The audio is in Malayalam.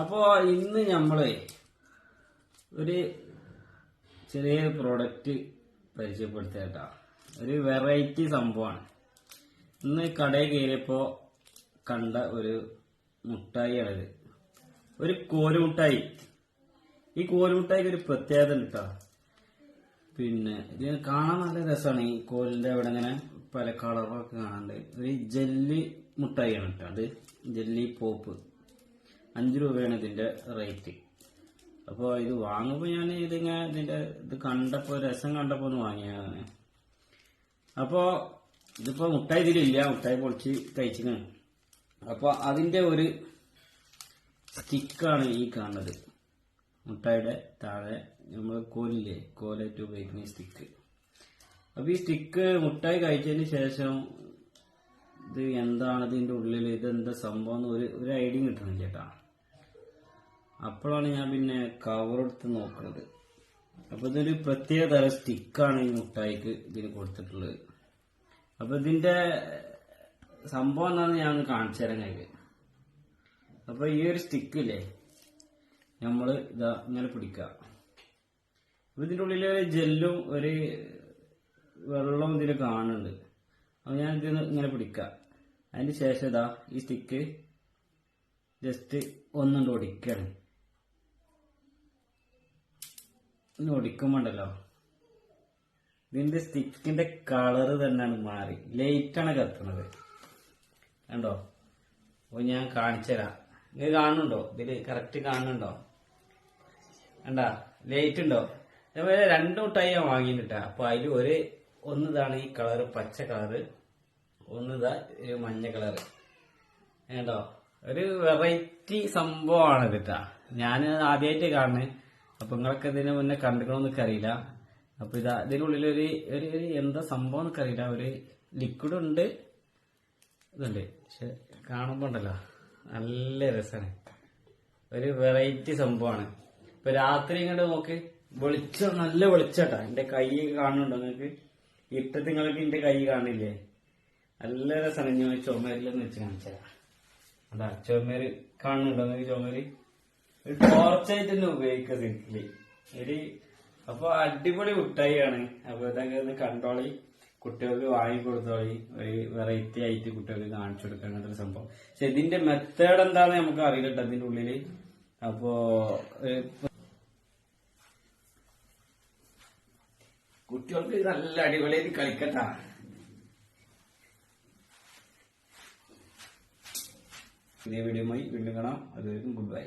അപ്പോ ഇന്ന് നമ്മൾ ഒരു ചെറിയ പ്രോഡക്റ്റ് പരിചയപ്പെടുത്തേട്ടാ ഒരു വെറൈറ്റി സംഭവമാണ്. ഇന്ന് കടയിൽ കയറിയപ്പോ കണ്ട ഒരു മുട്ടായിയാണിത്. ഒരു കോലുമുട്ടായി ഈ കോലുമുട്ടായിക്ക് ഒരു പ്രത്യേകത ഉണ്ട്? പിന്നെ ഇത് കാണാൻ നല്ല രസമാണ്. ഈ കോലിന്റെ അവിടെ ഇങ്ങനെ പല കളറൊക്കെ കാണാണ്ട്. ഒരു ജെല്ലി മുട്ടായിയാണ് കേട്ടോ അത്. Jelly pop. അഞ്ച് രൂപയാണ് ഇതിന്റെ റേറ്റ് അപ്പോൾ ഇത് വാങ്ങുമ്പോൾ ഞാൻ ഇതിങ്ങനെ ഇതിന്റെ ഇത് കണ്ടപ്പോൾ രസം കണ്ടപ്പോൾ ഒന്ന് വാങ്ങിയതാണ് അപ്പോൾ ഇതിപ്പോൾ മുട്ടായി ഇതിലില്ല മുട്ടായി പൊളിച്ച് കഴിച്ചിരിക്കണം അപ്പോൾ അതിന്റെ ഒരു സ്റ്റിക്കാണ് ഈ കാണുന്നത്. മുട്ടായിയുടെ താഴെ നമ്മൾ കോലില്ലേ? കോലായിട്ട് ഉപയോഗിക്കുന്ന സ്റ്റിക്ക് അപ്പൊ ഈ സ്റ്റിക്ക് മുട്ടായി കഴിച്ചതിന് ശേഷം ഇത് എന്താണ് ഇതിന്റെ ഉള്ളിൽ ഇതെന്താ സംഭവം? ഒരു ഒരു ഐഡിയ കിട്ടണം ചേട്ടാ അപ്പോഴാണ് ഞാൻ പിന്നെ കവറെടുത്ത് നോക്കുന്നത്. അപ്പൊ ഇതൊരു പ്രത്യേക തരം സ്റ്റിക്കാണ് ഈ മുട്ടായിക്ക് ഇതിന് കൊടുത്തിട്ടുള്ളത്. അപ്പൊ ഇതിന്റെ സംഭവം എന്താണെന്ന് ഞാൻ കാണിച്ചു തരാൻ കഴിയും അപ്പൊ ഈ ഒരു സ്റ്റിക്കില്ലേ നമ്മൾ ഇതാ ഇങ്ങനെ പിടിക്കുക. അപ്പൊ ഇതിന്റെ ഉള്ളിൽ ഒരു ജെല്ലും ഒരു വെള്ളവും ഇതിൽ കാണുന്നുണ്ട്. അപ്പൊ ഞാൻ ഇതിന് ഇങ്ങനെ പിടിക്കുക. അതിന് ശേഷം ഇതാ ഈ സ്റ്റിക്ക് ജസ്റ്റ് ഒന്നുകൊണ്ട് ഒടിക്കാണ്. ഇനി ഒടിക്കുമ്പോണ്ടല്ലോ ഇതിന്റെ സ്റ്റിക്കിന്റെ കളറ് തന്നെയാണ് മാറി. ലൈറ്റാണ് കത്തുന്നത്. കണ്ടോ? അപ്പൊ ഞാൻ കാണിച്ചു തരാം. ഇത് കാണുന്നുണ്ടോ? ഇതിൽ കറക്റ്റ് കാണുന്നുണ്ടോ? കണ്ടാ? ലൈറ്റ് ഉണ്ടോ? അതേപോലെ രണ്ടു മുട്ടായി ഞാൻ വാങ്ങിയിട്ടാ അപ്പൊ അതിൽ ഒരു ഒന്ന് ഇതാണ് ഈ കളറ് പച്ച കളറ്. ഒന്ന് ഇതാ ഒരു മഞ്ഞ കളറ്. കേട്ടോ ഒരു വെറൈറ്റി സംഭവമാണ് കേട്ടാ ഞാൻ ആദ്യമായിട്ട് കാണുന്നത്. അപ്പൊ നിങ്ങൾക്ക് ഇതിനെ മുന്നേ കണ്ടിക്കണമെന്നൊക്കെ അറിയില്ല. അപ്പൊ ഇത് ഇതിനുള്ളിൽ ഒരു ഒരു എന്താ സംഭവം എന്നൊക്കെ അറിയില്ല. ഒരു ലിക്വിഡ് ഉണ്ട്. ഇതുണ്ട്. പക്ഷെ കാണുമ്പോ ഉണ്ടല്ലോ. നല്ല രസമാണ് ഒരു വെറൈറ്റി സംഭവമാണ്. ഇപ്പൊ രാത്രി ഇങ്ങോട്ട് നോക്ക്. വെളിച്ചം നല്ല വെളിച്ചട്ടാ. എന്റെ കൈ കാണുന്നുണ്ടോ നിങ്ങൾക്ക്? ഇട്ടത്ത് നിങ്ങൾക്ക് എന്റെ കൈ കാണില്ലേ? നല്ല രസമാണ് ഞാൻ ചുമരിലെന്ന് വെച്ച് കാണിച്ചതാ അതാ ചുമര് കാണുന്നുണ്ടോ നിങ്ങൾക്ക് ചുമര്? ഒരു ടോർച്ചായിട്ട് തന്നെ ഉപയോഗിക്കുക ശരിക്കിൽ ഒരു അപ്പൊ അടിപൊളി മുട്ടായിയാണ്. അപ്പൊ ഇതൊക്കെ ഒന്ന് കണ്ടോളി. കുട്ടികൾക്ക് വാങ്ങിക്കൊടുത്തോളി ഒരു വെറൈറ്റി ആയിട്ട് കുട്ടികൾക്ക് കാണിച്ചു കൊടുക്കുക അങ്ങനത്തെ ഒരു സംഭവം. പക്ഷെ ഇതിന്റെ മെത്തേഡ് എന്താണെന്ന് നമുക്ക് അറിയില്ല കേട്ടോ ഇതിന്റെ ഉള്ളിൽ. അപ്പോ കുട്ടികൾക്ക് നല്ല അടിപൊളിയായിട്ട് കളിക്കട്ടാ. പുതിയ വീഡിയോയുമായി വീണ്ടും കാണാം. അതുവരെയും ഗുഡ് ബൈ